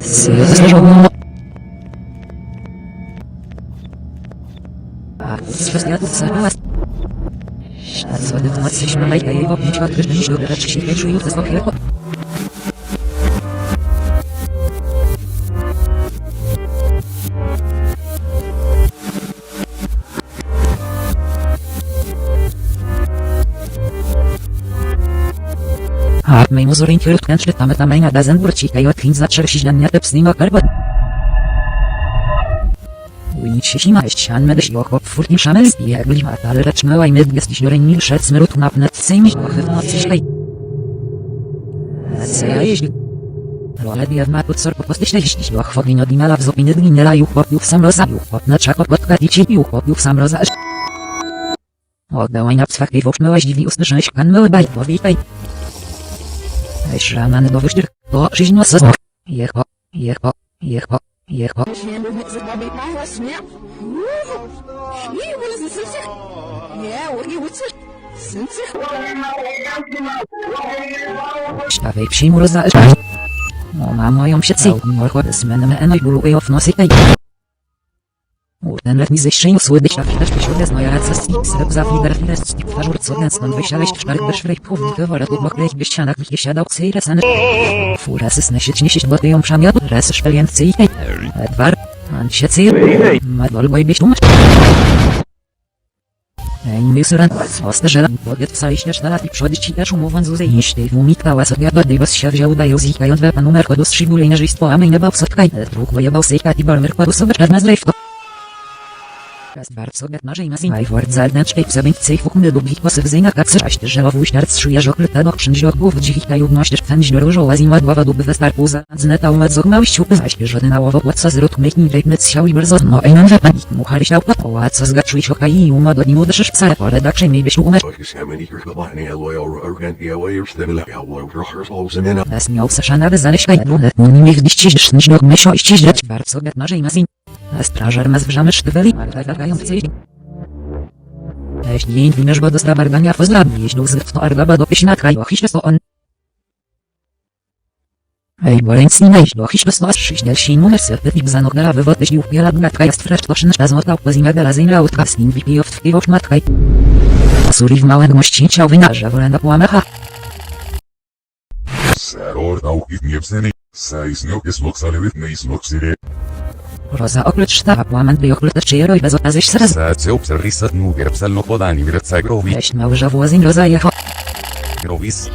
Снежно. Снятся вас. Сейчас вода в нас еще моя его плечо, открыто еще горячий, я чую, ты смог его. Chwilę. A my muzurin für tkęczny tam tam na dazen burcika i odchin za czerwsi na te psnimo karbo. Unicz się jest an medyś i ochop furtni szamel i byli mat, ale lecz mała i med jest śnioreń mil szec smyrut na pnet cyjmi ochy w nocy szkaj. Co ja jeździ? Role bie w matu cor po postyśne jeśli och wogin od imala w zopiny dni nie laju chłopiów sam rozabił chłop na czako podka i ci chłopiów sam rozaż. Oddałaj na pswach i wokmyłaś dziwi usłyszałeś kan myły baj, powitaj. Ej, szraman do wyszdyr, to żyźno sozno. Jecho, jecho, jecho, jecho. Stawej przyjmu rozalczaj. No ma moją się cył, morcho z menem enoj buluję w nosy tej. Let mi ze szczeniu słydy szaf też posiądę z moja racja z sreb za fider fider z twarzur co ten stąd wysiadać czwarek bez szrej pchów wywora tu mokreć byś ścianach bych siadał ksej resany. Fura sysne się niesieć bo ty ją przamiot res szpelient cyj tej. Edward, man się cyj. Madol boj byś tłumacz. Ej, Mysuran, osterze, powiedz wcale śmiesz na lat i przodzi ci też umową z uzej niż ty w umikała sobie body bez się wziął dają zikając we panu merkodu z szybulej na żyństwo a my nie bał sotkaj, druk wojebał sejka i bol merkodu sobie czarna zrejwko. Raz bardzo bet marzej ma zimaj word zewnętrznej psebińcej fukny lubi posywyzyjna kacy aść żelowu śniarc szujesz okryte do przynźlok głów dzikich na jubność fędź różą azima dława duby westarpu za zneta umedzok mały ściupy zaśpieżony na łowo płaca z ród mytni rejpnec siał i no wepanik muchary siał co się i uma do nimu dyszysz psare pole da krzej mi byś umer Nas miał seszana wyzaleś kaj brunet no niech diści życznyś do mysio i ściźleć bardzo bet marzej ma zim a strażar ma zbrzamy sztyweli marta gagający jeśli jej winiesz bo do strabardania pozdrawiam jeśli uzryw to argaba do pieśniatka i ochisz to on. Ej, bo ręc nie najść do hiszby sto szyś delsi numer sepy i bzanok na lawy wody ślił piela bgatka jest frecz to szynsz zmotał po zimę gala zimra utka z nim wypij w tkiwo szmatkaj Suri w małe gmości ciał wynarza wolę płamecha Säror tau i niepseny, saisnio is moksalewyt neis moksire. Roza okryt Roza okrytsztawa płamandy i okrytczy jeroj bez okazyś sraz. Zacył przerisat nubier psalno podani wraca growi. Jeść małża włazin roza jecho. Growis.